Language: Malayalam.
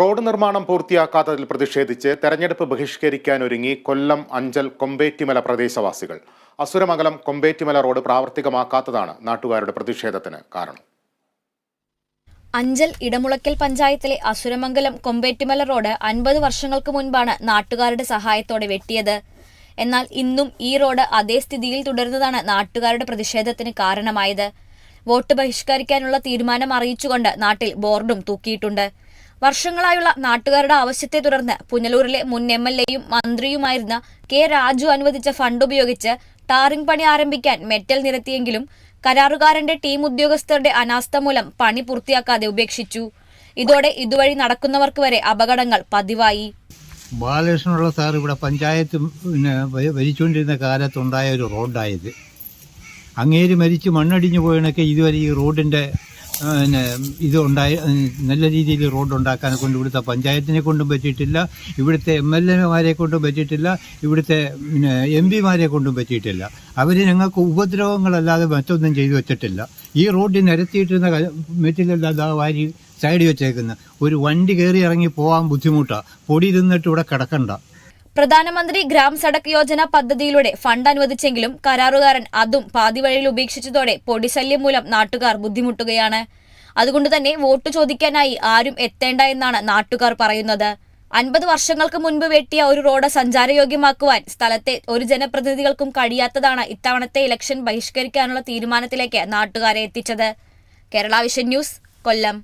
റോഡ് നിർമ്മാണം പൂർത്തിയാക്കാത്തതിൽ പ്രതിഷേധിച്ച് തെരഞ്ഞെടുപ്പ് ബഹിഷ്കരിക്കാൻ ഒരുങ്ങി കൊല്ലം അഞ്ചൽ കൊമ്പേറ്റിമല പ്രദേശവാസികൾ. അസുരമംഗലം കൊമ്പേറ്റിമല റോഡ് പ്രാവർത്തികമാക്കാത്തതാണ് നാട്ടുകാരുടെ പ്രതിഷേധത്തിന് കാരണം. അഞ്ചൽ ഇടമുളക്കൽ പഞ്ചായത്തിലെ അസുരമംഗലം കൊമ്പേറ്റിമല റോഡ് അൻപത് വർഷങ്ങൾക്ക് മുൻപാണ് നാട്ടുകാരുടെ സഹായത്തോടെ വെട്ടിയത്. എന്നാൽ ഇന്നും ഈ റോഡ് അതേ സ്ഥിതിയിൽ തുടരുന്നതാണ് നാട്ടുകാരുടെ പ്രതിഷേധത്തിന് കാരണമായത്. വോട്ട് ബഹിഷ്കരിക്കാനുള്ള തീരുമാനം അറിയിച്ചുകൊണ്ട് നാട്ടിൽ ബോർഡും തൂക്കിയിട്ടുണ്ട്. വർഷങ്ങളായുള്ള നാട്ടുകാരുടെ ആവശ്യത്തെ തുടർന്ന് പുനലൂരിലെ മുൻ എം എൽ എയും മന്ത്രിയുമായിരുന്ന കെ രാജു അനുവദിച്ച ഫണ്ട് ഉപയോഗിച്ച് ടാറിംഗ് പണി ആരംഭിക്കാൻ മെറ്റൽ നിരത്തിയെങ്കിലും കരാറുകാരന്റെ ടീം ഉദ്യോഗസ്ഥരുടെ അനാസ്ഥ മൂലം പണി പൂർത്തിയാക്കാതെ ഉപേക്ഷിച്ചു. ഇതോടെ ഇതുവഴി നടക്കുന്നവർക്ക് വരെ അപകടങ്ങൾ പതിവായി. ബാലകൃഷ്ണനുള്ള സാർ ഇവിടെ പഞ്ചായത്ത് ഭരിച്ചുകൊണ്ടിരുന്ന കാലത്തുണ്ടായ ഒരു റോഡായത്. അങ്ങേര് മരിച്ച് മണ്ണടിഞ്ഞു പോയണൊക്കെ ഇതുവരെ ഈ റോഡിന്റെ പിന്നെ ഇത് ഉണ്ടായി നല്ല രീതിയിൽ റോഡ് ഉണ്ടാക്കാൻ കൊണ്ട് ഇവിടുത്തെ പഞ്ചായത്തിനെ കൊണ്ടും പറ്റിയിട്ടില്ല ഇവിടുത്തെ എം എൽ എമാരെ കൊണ്ടും പറ്റിയിട്ടില്ല ഇവിടുത്തെ പിന്നെ എം പിമാരെ കൊണ്ടും പറ്റിയിട്ടില്ല. അവർ ഞങ്ങൾക്ക് ഉപദ്രവങ്ങളല്ലാതെ മറ്റൊന്നും ചെയ്തു വെച്ചിട്ടില്ല. ഈ റോഡിൽ നിരത്തിയിട്ടിരുന്ന മെറ്റിലല്ലാതെ വാരി സൈഡിൽ വെച്ചേക്കുന്ന. ഒരു വണ്ടി കയറി ഇറങ്ങി പോകാൻ ബുദ്ധിമുട്ടാണ് പൊടി തിന്നിട്ട് ഇവിടെ കിടക്കണ്ട. പ്രധാനമന്ത്രി ഗ്രാം സഡക് യോജന പദ്ധതിയിലൂടെ ഫണ്ട് അനുവദിച്ചെങ്കിലും കരാറുകാരൻ അതും പാതിവഴിയിൽ ഉപേക്ഷിച്ചതോടെ പൊടിശല്യം മൂലം നാട്ടുകാർ ബുദ്ധിമുട്ടുകയാണ്. അതുകൊണ്ട് തന്നെ വോട്ട് ചോദിക്കാനായി ആരും എത്തേണ്ട എന്നാണ് നാട്ടുകാർ പറയുന്നത്. അൻപത് വർഷങ്ങൾക്ക് മുൻപ് വെട്ടിയ ഒരു റോഡ് സഞ്ചാരയോഗ്യമാക്കുവാൻ സ്ഥലത്തെ ഒരു ജനപ്രതിനിധികൾക്കും കഴിയാത്തതാണ് ഇത്തവണത്തെ ഇലക്ഷൻ ബഹിഷ്കരിക്കാനുള്ള തീരുമാനത്തിലേക്ക് നാട്ടുകാരെ എത്തിച്ചത്. Kerala vision news Kollam.